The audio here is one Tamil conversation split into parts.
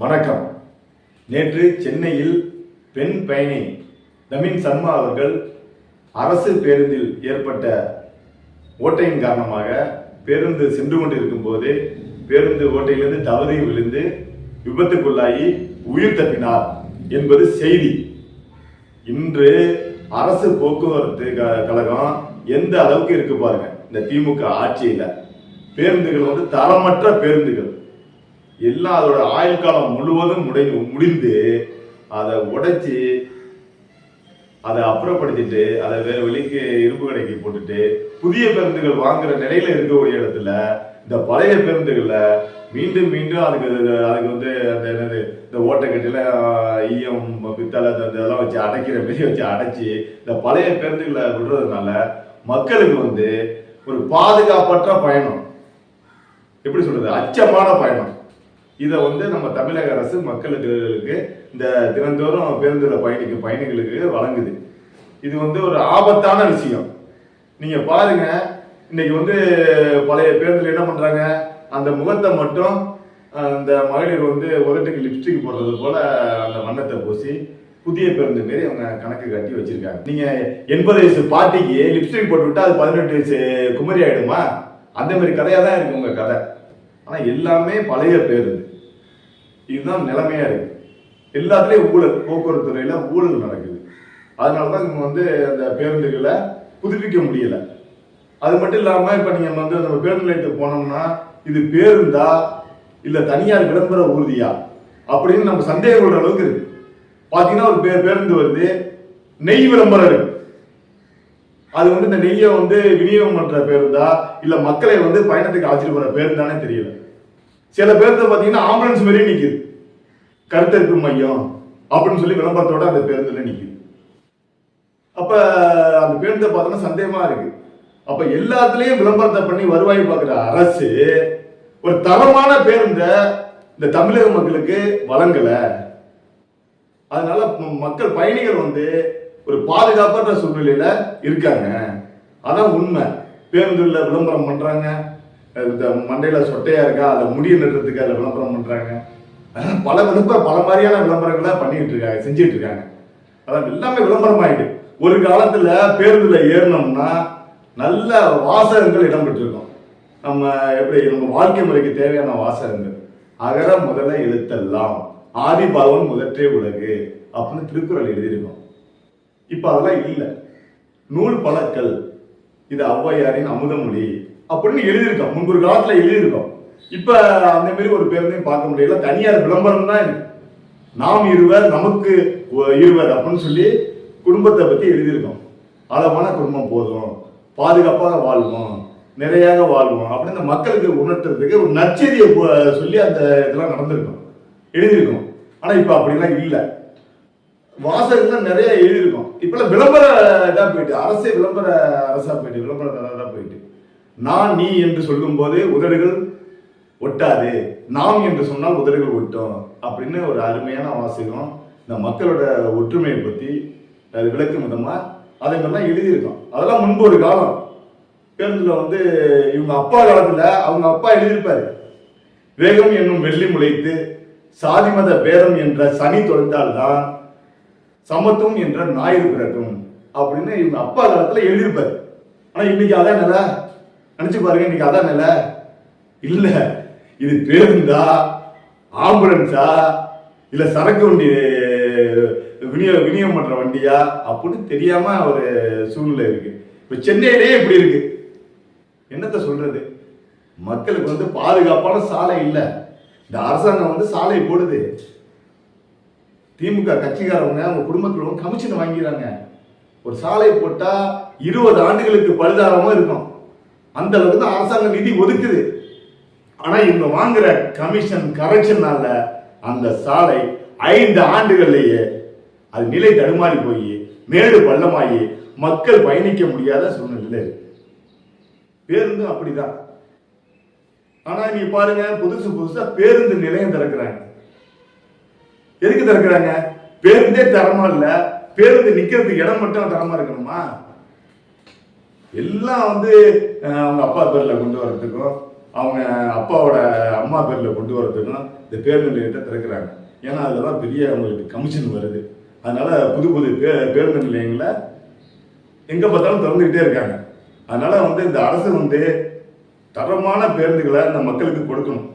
வணக்கம். நேற்று சென்னையில் பெண் பயணி தமின் சர்மா அவர்கள் அரசு பேருந்தில் ஏற்பட்ட ஓட்டையின் காரணமாக பேருந்து சென்று கொண்டிருக்கும் போது பேருந்து ஓட்டையிலிருந்து தவறி விழுந்து விபத்துக்குள்ளாகி உயிர் தப்பினார் என்பது செய்தி. இன்று அரசு போக்குவரத்து க- கழகம் எந்த அளவுக்கு இருக்கு பாருங்க. இந்த திமுக ஆட்சியில் பேருந்துகள் வந்து தரமற்ற பேருந்துகள். எல்லாம் அதோட ஆயுள் காலம் முழுவதும் முடி முடிந்து அதை உடைச்சி அதை அப்புறப்படுத்திட்டு அதை வேற வெளிக்கு இரும்பு கடைக்கு போட்டுட்டு புதிய பேருந்துகள் வாங்குற நிலையில இருக்கக்கூடிய இடத்துல இந்த பழைய பேருந்துகள்ல மீண்டும் மீண்டும் அதுக்கு அதுக்கு வந்து அந்த என்னது இந்த ஓட்டக்கட்டில ஈயம் பித்தளை அந்த இதெல்லாம் வச்சு அடைக்கிற மாரி வச்சு அடைச்சி இந்த பழைய பேருந்துகளை விடுறதுனால மக்களுக்கு வந்து ஒரு பாதுகாப்பற்ற பயணம். எப்படி சொல்றது? அச்சமான பயணம். இதை வந்து நம்ம தமிழக அரசு மக்களுக்கு இந்த தினந்தோறும் பேருந்துல பயணிக்கும் பயணிகளுக்கு வழங்குது. இது வந்து ஒரு ஆபத்தான விஷயம். நீங்க பாருங்க இன்னைக்கு வந்து பழைய பேருந்துல என்ன பண்றாங்க? அந்த முகத்தை மட்டும் அந்த மகளிர் வந்து உதட்டுக்கு லிப்ஸ்டிக் போடுறது போல அந்த வண்ணத்தை பூசி புதிய பேருந்து மாரி அவங்க கணக்கு கட்டி வச்சிருக்காங்க. நீங்க எண்பது வயசு பாட்டிக்கு லிப்ஸ்டிக் போட்டு விட்டா அது பதினெட்டு வயசு குமரி ஆயிடுமா? அந்த மாதிரி கதையா தான் இருக்கு உங்க கதை. ஆனா எல்லாமே பழைய பேருந்து. இதுதான் நிலைமையா இருக்கு. எல்லாத்துலேயும் ஊழல் போக்குவரத்து துறையில ஊழல் நடக்குது. அதனாலதான் இவங்க வந்து அந்த பேருந்துகளை புதுப்பிக்க முடியல. அது மட்டும் இல்லாமல் இப்போ நீங்கள் வந்து நம்ம பேருந்து நிலையத்துக்கு போனோம்னா இது பேருந்தா இல்லை தனியார் விளம்பர ஊர்தியா? அப்படின்னு நம்ம சந்தேகம் கொள்ற அளவுக்கு இருக்கு. பார்த்தீங்கன்னா ஒரு பே- பேருந்து வருது நெய் விளம்பரம் இருக்கு. அது வந்து இந்த நெய்யை வந்து விநியோகம் பண்ற பேருந்தா இல்லை மக்களை வந்து பயணத்துக்கு அழைச்சிட்டு போற பேருந்தானே தெரியல. சில பேருந்து பார்த்தீங்கன்னா ஆம்புலன்ஸ் மாரி நிற்குது கருத்தரிப்பு மையம் அப்படின்னு சொல்லி விளம்பரத்தோட அந்த பேருந்துல நிற்குது அப்ப அந்த பேருந்தை பார்த்தோம்னா சந்தேகமா இருக்கு. அப்ப எல்லாத்துலயும் விளம்பரத்தை பண்ணி வருவாய் பார்க்குற அரசு ஒரு தரமான பேருந்த இந்த தமிழக மக்களுக்கு வழங்கல. அதனால மக்கள் பயணிகள் வந்து ஒரு பாதுகாப்பான சூழ்நிலையில இருக்காங்க. அதான் உண்மை. பேருந்துல விளம்பரம் பண்றாங்க. மண்டையில் சொட்டையா இருக்கா? அதில் முடிய நடுறதுக்கு அதில் விளம்பரம் பண்ணுறாங்க பல விளம்பரம் பல மாதிரியான விளம்பரங்களை பண்ணிட்டு இருக்காங்க செஞ்சுட்டு இருக்காங்க. அதான் எல்லாமே விளம்பரம் ஆகிட்டு ஒரு காலத்தில் பேருந்தில் ஏறினோம்னா நல்ல வாசகங்கள் இடம்பெற்றிருக்கும் நம்ம எப்படி நம்ம வாழ்க்கை முறைக்கு தேவையான வாசகங்கள். அகர முதல எழுத்தெல்லாம் ஆதிபலவன் முதற்றே உலகு அப்படின்னு திருக்குறள் எழுதியிருக்கோம். இப்போ அதெல்லாம் இல்லை. நூல் பழக்கல் இது ஔவையாரின் அமுதமொழி. அப்படின்னு எழுதியிருக்கோம் முன்பொரு காலத்துல எழுதியிருக்கோம் இப்ப அந்த மாதிரி ஒரு பேருந்தையும் பார்க்க முடியல. தனியார் விளம்பரம் தான் இருக்கு நாம் இருவர் நமக்கு இருவர் அப்படின்னு சொல்லி குடும்பத்தை பத்தி எழுதியிருக்கோம் ஆழமான குடும்பம் போதும். பாதுகாப்பாக வாழ்வோம். நிறையாக வாழ்வோம். அப்படின்னு இந்த மக்களுக்கு உணர்த்துறதுக்கு ஒரு நச்செய்தியை சொல்லி அந்த இதெல்லாம் நடந்திருக்கும். எழுதியிருக்கோம். ஆனா இப்ப அப்படிலாம் இல்லை. வாசகங்கள் நிறைய எழுதியிருக்கோம். இப்போல்லாம் விளம்பர இதாக போயிட்டு. அரசே விளம்பர அரசா போயிட்டு. விளம்பர போயிட்டு. நான் நீ என்று சொல்லும்போது உதடுகள் ஒட்டாது. நாம் என்று சொன்னால் உதடுகள் ஒட்டும் அப்படின்னு ஒரு அருமையான வாசகம் இந்த மக்களோட ஒற்றுமையை பத்தி அது விளக்கும் விதமா அதே மாதிரிலாம் எழுதியிருக்கோம். அதெல்லாம் முன்பு ஒரு காலம். பேருந்துல வந்து இவங்க அப்பா காலத்துல அவங்க அப்பா எழுதியிருப்பாரு. வேகம் என்னும் வெள்ளி முளைத்து சாதி மத பேதம் என்ற சனி தொலைத்தால்தான் சமத்துவம் என்ற ஞாயிறு பிறக்கும் அப்படின்னு இவங்க அப்பா காலத்துல எழுதியிருப்பாரு. ஆனா இன்னைக்கு அதான் நினைச்சு பாருங்க இன்னைக்கு அதான் நிலை. இல்ல இது பேருந்தா ஆம்புலன்ஸா இல்ல சரக்கு வண்டி விநியோ விநியோகம் பண்ற வண்டியா அப்படின்னு தெரியாம ஒரு சூழ்நிலை இருக்கு. இப்ப சென்னையிலேயே இப்படி இருக்கு. என்னத்த சொல்றது? மக்களுக்கு வந்து பாதுகாப்பான சாலை இல்லை. இந்த அரசாங்கம் வந்து சாலை போடுது. திமுக கட்சிக்காரவங்க அவங்க குடும்பத்தில் கமிஷன் வாங்கிக்கிறாங்க ஒரு சாலை போட்டா இருபது ஆண்டுகளுக்கு பழுதாரமா இருக்கும். அந்த அளவுக்கு தான் அரசாங்கம் நிதி ஒதுக்குது. ஆனா இவங்க வாங்குற கமிஷன் கரெக்ஷனால அந்த சாலை ஐந்து ஆண்டுகள்லேயே அது நிலை தடுமாறி போய் மேடு பள்ளமாகி மக்கள் பயணிக்க முடியாத சூழ்நிலை இருக்கு. பேருந்தும் அப்படிதான். ஆனா நீ பாருங்க புதுசு புதுசா பேருந்து நிலையம் திறக்கிறாங்க. எதுக்கு திறக்கிறாங்க? பேருந்தே தரமா இல்ல பேருந்து நிக்கிறதுக்கு இடம் மட்டும் தரமா இருக்கணுமா? எல்லாம் வந்து அவங்க அப்பா பேரில் கொண்டு வர்றதுக்கும் அவங்க அப்பாவோட அம்மா பேரில் கொண்டு வரதுக்கும் இந்த பேருந்து நிலையத்தை திறக்கிறாங்க. ஏன்னா அதில் தான் பெரிய அவங்களுக்கு கமிஷன் வருது. அதனால புது புது பே பேருந்து நிலையங்களை எங்கே பார்த்தாலும் திறந்துக்கிட்டே இருக்காங்க. அதனால வந்து இந்த அரசு வந்து தரமான பேருந்துகளை இந்த மக்களுக்கு கொடுக்கணும்.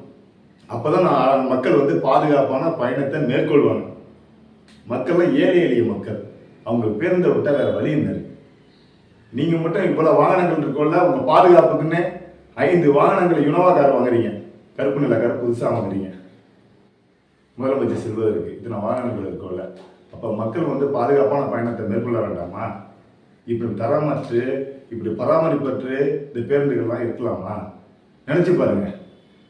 அப்பதான் நான் மக்கள் வந்து பாதுகாப்பான பயணத்தை மேற்கொள்வாங்க. மக்கள்லாம் ஏழை எளிய மக்கள். அவங்களுக்கு பேருந்தை விட்டால் வேறு வழி என்ன இருக்கு? நீங்கள் மட்டும் இவ்வளோ வாகனங்கள் இருக்கோம்ல உங்கள் பாதுகாப்புக்குன்னு ஐந்து வாகனங்களை யுனவா கார் வாங்குறீங்க. கருப்பு நில கார் புதுசாக வாங்குறீங்க. முதலமைச்சர் செல்வதற்கு இத்தனை வாகனங்கள் இருக்கோம்ல. அப்போ மக்கள் வந்து பாதுகாப்பான பயணத்தை மேற்கொள்ள வேண்டாமா? இப்படி தரமற்று இப்படி பராமரிப்பற்று இந்த பேருந்துகள்லாம் இருக்கலாமா? நினச்சி பாருங்க.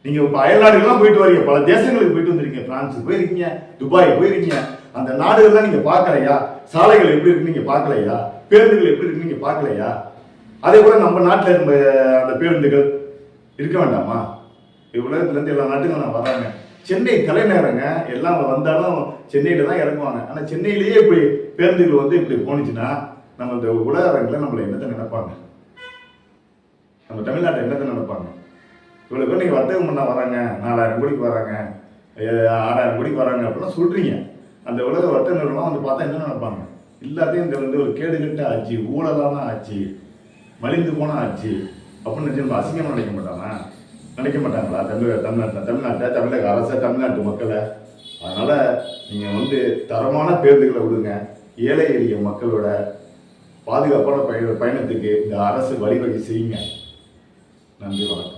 நீங்கள் இப்போ அயல்நாடுகள்லாம் போயிட்டு வரீங்க. பல தேசங்களுக்கு போயிட்டு வந்திருக்கீங்க. பிரான்ஸ் போயிருக்கீங்க துபாய் போயிருக்கீங்க. அந்த நாடுகள்லாம் நீங்கள் பார்க்கலையா? சாலைகள் எப்படி இருக்குன்னு நீங்கள் பார்க்கலையா? பேருந்துகள் எப்படி இருக்கு நீங்க பார்க்கலையா? அதே போல நம்ம நாட்டில் இருந்த அந்த பேருந்துகள் இருக்க வேண்டாமா? உலகத்துல இருந்து எல்லா நாட்டுக்கும் நான் வராங்க சென்னை தலைநகரங்க. எல்லாம் வந்தாலும் சென்னையில தான் இறங்குவாங்க. ஆனா சென்னையிலேயே இப்படி பேருந்துகள் வந்து இப்படி போணுச்சுன்னா நம்ம இந்த உலக அரங்கில் நம்மளை என்னத்தை நினைப்பாங்க? நம்ம தமிழ்நாட்டை என்னத்தை நினைப்பாங்க? இவ்வளோ பேர் நீங்கள் வர்த்தகம் பண்ண வராங்க நாலாயிரம் கோடிக்கு வராங்க ஆறாயிரம் கோடிக்கு வராங்க அப்படிலாம் சொல்றீங்க. அந்த உலக வர்த்தகர்கள்லாம் வந்து பார்த்தா என்ன நினைப்பாங்க? எல்லாத்தையும் இந்த வந்து ஒரு கேடுகட்ட ஆட்சி ஊழலான ஆட்சி மலிந்து போன ஆட்சி அப்படின்னு நினைச்சு அசிங்கமாக நினைக்க மாட்டானா? நினைக்க மாட்டாங்களா? தமிழக தமிழ்நாட்டில் தமிழ்நாட்டை தமிழக அரசை தமிழ்நாட்டு மக்களை. அதனால் நீங்கள் வந்து தரமான பேருந்துகளை விடுங்க. ஏழை எளிய மக்களோட பாதுகாப்பான பயண பயணத்துக்கு இந்த அரசு வழிவகை செய்யுங்க. நன்றி வணக்கம்.